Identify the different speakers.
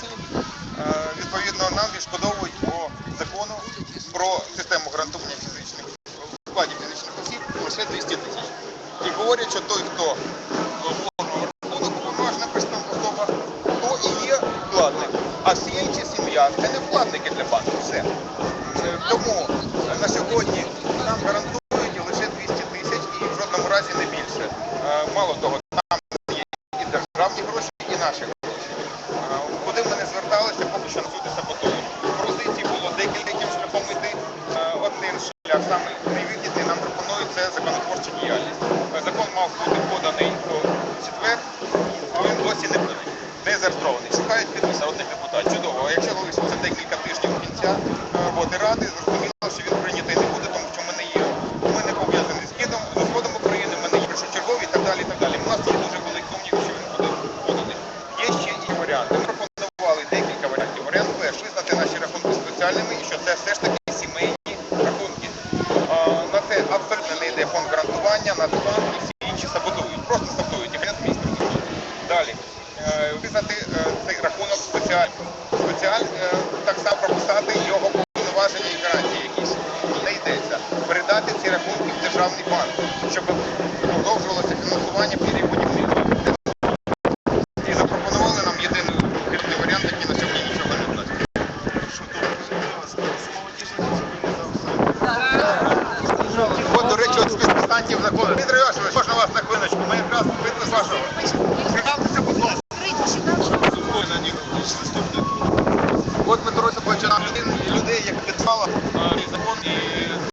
Speaker 1: ситуації. Е, Відповідно, нам відшкодовують по закону про систему гарантування фізичних в складі фізичних осіб лише 200 тисяч. І говорять, що той, хто оформив рахунок, уповноважена представна особа, то і є вкладник. А всі інші сім'я це не вкладники для банку. Все. Е, Тому на сьогодні нам гарантують лише 200 тисяч і в жодному разі не більше. Е, Мало того, там є і державні гроші, і наші гроші. Один саме найвигідний нам пропонують, це законотворча діяльність. Е, Закон мав бути поданий у четвер, а він досі не. Не зареєстрований. Абсолютно не йде фонд гарантування, Нацбанк і всі інші саботують. Просто саботують. І Кабінет міністрів саботують. Далі. Е, Визнати е, цей рахунок спеціальним. Спеціаль е, так само прописати його повноваження і гарантії якісь. Не йдеться. Передати ці рахунки в державний банк, щоб Речі, закону. Йосифович,